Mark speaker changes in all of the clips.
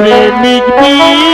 Speaker 1: Let me be.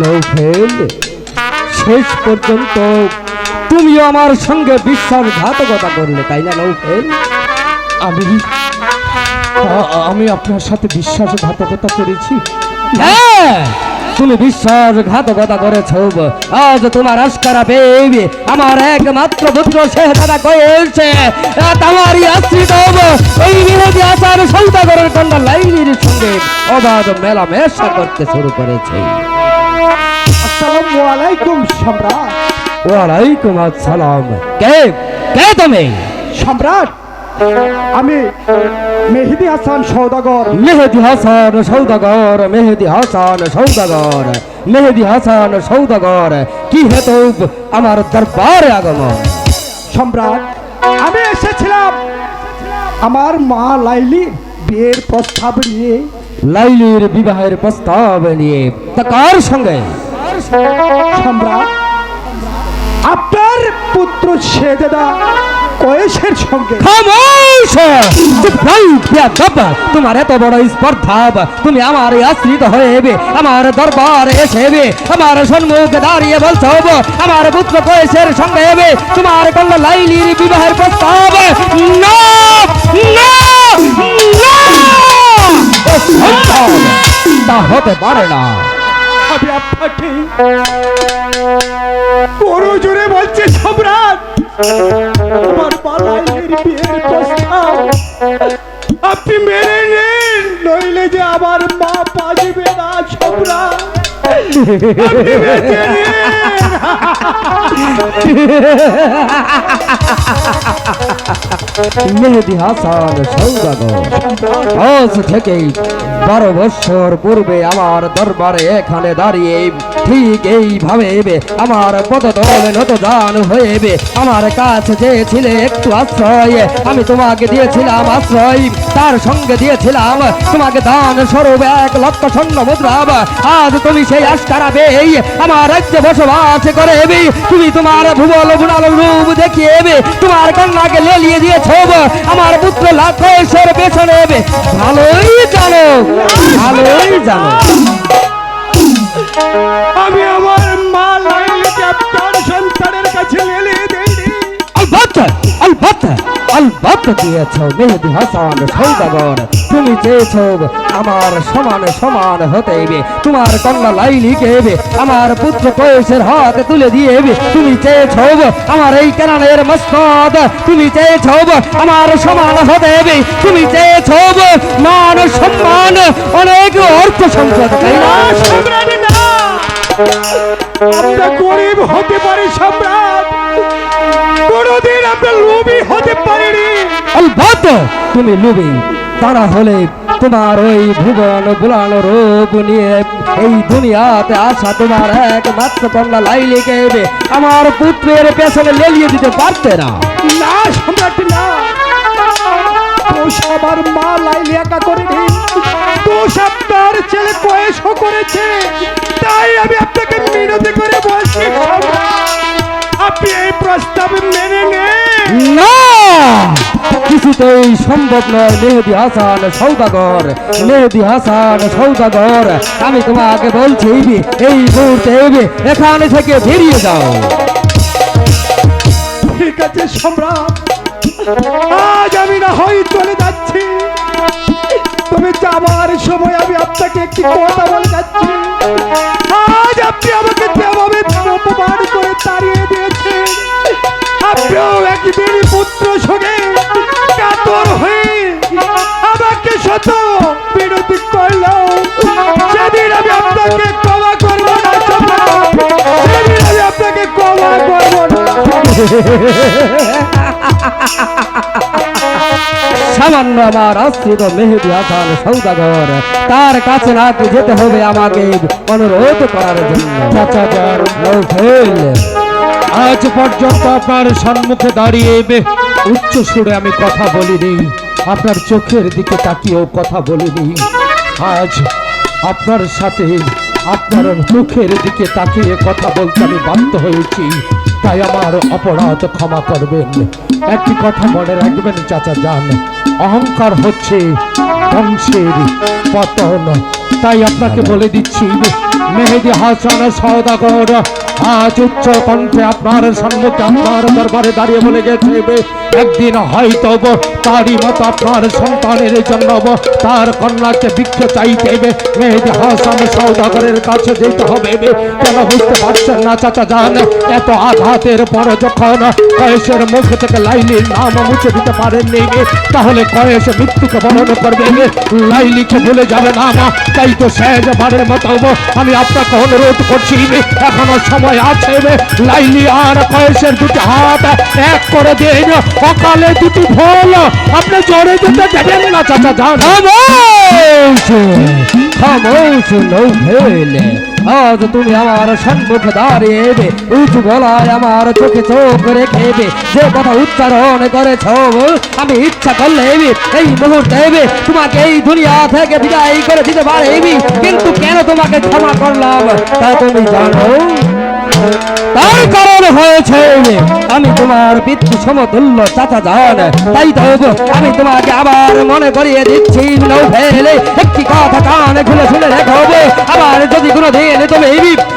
Speaker 1: Naufel শেষ পর্যন্ত তুমিও আমার সঙ্গে বিশ্বাসঘাতকতা করলে, তাই না নৌফেল
Speaker 2: আমি আমি আপনার সাথে বিশ্বাসঘাতকতা করেছি।
Speaker 1: হ্যাঁ তুমি বিশ্বাসঘাতকতা করেছ। আজ তোমার আস্কারা বেবি আমার একমাত্র পুত্র শেহজাদা কয়েছে। তোমারই আশ্রিত, ওই বিরোধী আচার সৌদাগরের লাইলির সঙ্গে অবাধ মেলামেশা করতে শুরু করেছে।
Speaker 2: আসসালামু আলাইকুম সম্রাট।
Speaker 1: ওয়ালাইকুম আসসালাম। কে? কে তুমি?
Speaker 2: সম্রাট আমি মেহেদি হাসান সৌদাগর
Speaker 1: মেহেদি হাসান সৌদাগর মেহেদি হাসান সৌদাগর মেহেদি হাসান সৌদাগর কি হেতু আমার দরবারে আগমন।
Speaker 2: সম্রাট আমি এসেছিলাম আমার মা লাইলি বিয়ের প্রস্তাব নিয়ে।
Speaker 1: লাইলির বিবাহের প্রস্তাব নিয়ে তা কার সঙ্গে?
Speaker 2: সম্রাট আপনার পুত্র শেহজাদা কয়েসের সঙ্গে।
Speaker 1: তোমার এত বড় স্পর্ধা তুমি আমার আশ্রিত হয়ে আমার দরবারে এসে হেবে আমার সম্মুখে দাঁড়িয়ে বলছো আমার পুত্র কয়েসের সঙ্গে হেবে তোমার কন্যা লাইলির বিবাহের প্রস্তাব না না! অসম্ভব। তা হতে পারে না
Speaker 2: আমি আপনাকে বড় জোরে বলছি সম্রাট আমার মা লাইলির বিয়ের প্রস্তাব আপনি মেনে নিন নইলে যে আমার মা বাজবে না সম্রাট আপনি মেনে নিন।
Speaker 1: মেহেদি হাসান সৌদাগর। আজ থেকেই বারো বছর পূর্বে আমার দরবারে এখানে দাঁড়িয়ে ঠিক এইভাবে এবে, আমার পদতলে নত দান হয়ে এবে। আমার কাছে চেয়েছিলে একটু আশ্রয়, আমি তোমাকে দিয়েছিলাম আশ্রয়, তার সঙ্গে দিয়েছিলাম তোমাকে দান স্বরূপ, এক লক্ষ স্বর্ণ মুদ্রা। আজ তুমি সেই আস্কারা পেয়ে আমার রাজ্যে বসবাস করে এবে তুমি তোমার ভুবল ভুনাল রূপ দেখিয়ে এবে তোমার কন্যাকে লেলিয়ে দিয়েছ আমার পুত্র লাখেশ্বর পেছনে এবে ভালোই জানো ভালোই জানো।
Speaker 2: আমি আমার মা লাইলিকে আপনার সন্তানের কাছে লেলিয়ে
Speaker 1: আলবত দিয়েছ মেহেদি হাসান সৌদাগর। তুমি চেয়েছ আমার সমান সমান তোমার কন্যা আমার পুত্র কয়েসের হাতে তুলে তুমি চেয়েছ আমার এই তুমি চেয়েছ আমার সমান তুমি চেয়েছ মান সম্মান, অনেক অর্থ সম্পদ
Speaker 2: আমরা গরিব হতে সম্রাট। কোনোদিন লোভী হতে
Speaker 1: তুমি লুবি তারা হলে তোমার ওই ভুবন বুলানো রূপ নিয়ে এই দুনিয়াতে আসা তোমার একমাত্র কন্যা লাইলিকে এবে। আমার পুত্রের পেছনে লেলিয়ে দিতে পারতে না।
Speaker 2: না সম্রাট না। মা লাইলি একা করেনি। ছেলে করেছে। তাই আমি আপনাকে মিনতি করে বলছি আপনি এই প্রস্তাব মেনে
Speaker 1: না! কিছুতেই সম্ভব নয় মেহেদি হাসান সৌদাগর, মেহেদি হাসান সৌদাগর, আমি তোমাকে বলছি, এই মুহূর্তে এখান থেকে বেরিয়ে যাও।
Speaker 2: ঠিক আছে, সম্রাট। আজ আমি না হয় চলে যাচ্ছি। তবে যাবার সময় আমি আপনাকে একটি কথা বলে যাচ্ছি। আজ আপনি আমাকে যেভাবে অপমান করে তাড়িয়ে দিয়েছেন, আপনিও একদিন পুত্র সঙ্গে
Speaker 1: সামান্য আমার আশ্রিত মেহেদি হাসান সৌদাগর, তার কাছে নাকি যেতে হবে আমাকে অনুরোধ করার জন্য।
Speaker 3: আজ পর্যন্ত আপনার সম্মুখে দাঁড়িয়ে উচ্চ সুরে আমি কথা বলিনি। আপনার চোখের দিকে তাকিয়েও কথা বলিনি। আজ আপনার সাথে আপনার মুখের দিকে তাকিয়ে কথা বলতে আমি বাধ্য হয়েছি। তাই আমার অপরাধ ক্ষমা করবেন। একটি কথা মনে রাখবেন, চাচা যান। অহংকার হচ্ছে ধ্বংসের পতন। তাই আপনাকে বলে দিচ্ছি, মেহেদি হাসান সৌদাগর আজ উচ্চ কণ্ঠে আপনার সম্মুখে আপনার দরবারে দাঁড়িয়ে বলে গেছে একদিন হয়তো তারই মতো আপনার সন্তানের জন্য তার কন্যাকে বৃক্ষ চাইতে মেহেদি হাসান সৌদাগরের কাছে যেতে হবে কেন বুঝতে পারছেন না চাচা যান এত আঘাতের পর যখন কয়েসের মুখ থেকে লাইলির নাম মুছে দিতে পারেননি তাহলে কয়েস মৃত্যুকে বরণ করবে লাইলিকে ভুলে যাবে না মা, তাই তো শেষবারের মতো আমি আপনাকে অনুরোধ করছি এখনও সময় আছে লাইলি আর কয়েসের দুটি হাত এক করে দিন অকালে দুটি ফল আপনি জোরে যেতে দেবেন না চাচা যান।
Speaker 1: আজ তুমি আমার সম্মুখে দাঁড়িয়েবে, উঁচু গলায় আমার চোখে চোখ রেখেবে। যে কথা উচ্চারণ করেছ, আমি ইচ্ছা করলে এই মুহূর্তে তোমাকে এই দুনিয়া থেকে বিদায় করে দিতে পারে কিন্তু কেন তোমাকে ক্ষমা করলাম, তা তুমি জানো? কারণ হয়েছে আমি তোমার পিতৃ সমতুল্য চাচা জান। তাই তো আমি তোমাকে আবার মনে করিয়ে দিচ্ছি একটি কথা কানে খুলে শুনে রেখো আবার যদি কোনো দিন তুমি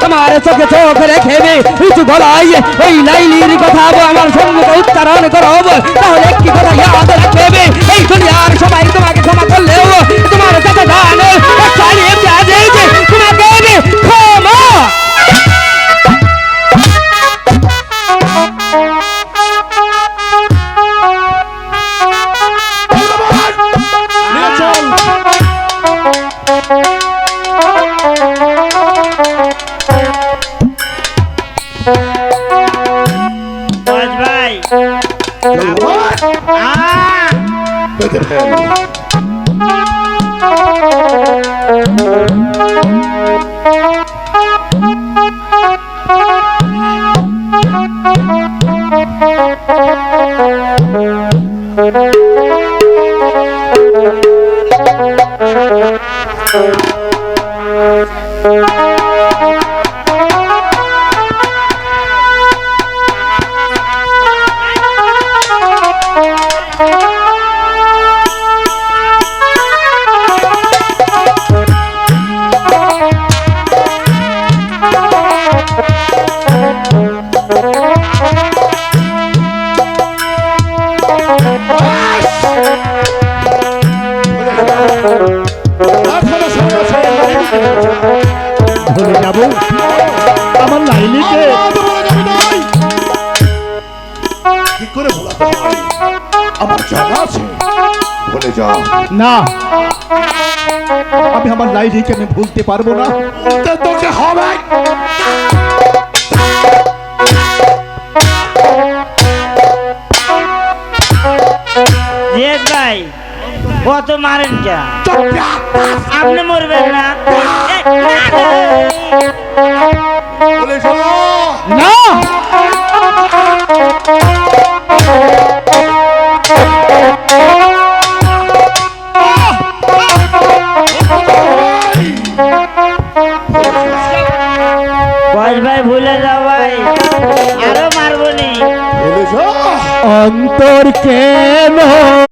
Speaker 1: আমার চোখে চোখ রেখে উঁচু গলায় ওই লাইলির কথা আমার সম্মুখে উচ্চারণ করো তাহলে একটি কথা ইয়াদ রাখবে এই দুনিয়ার সবাই তোমাকে ক্ষমা করলেও
Speaker 4: Look at
Speaker 2: ভুলে যাব। আমার লাইলিকে
Speaker 5: কি? করে ভোলাতে আমার জানা আছে। বলে যা
Speaker 2: না। আমি আমার লাইলিকে আমি ভুলতে পারব না?
Speaker 5: তোকে হবে।
Speaker 4: জিয়াদ ভাই কত মারেন
Speaker 5: কেন
Speaker 4: আপনি মরবেন না।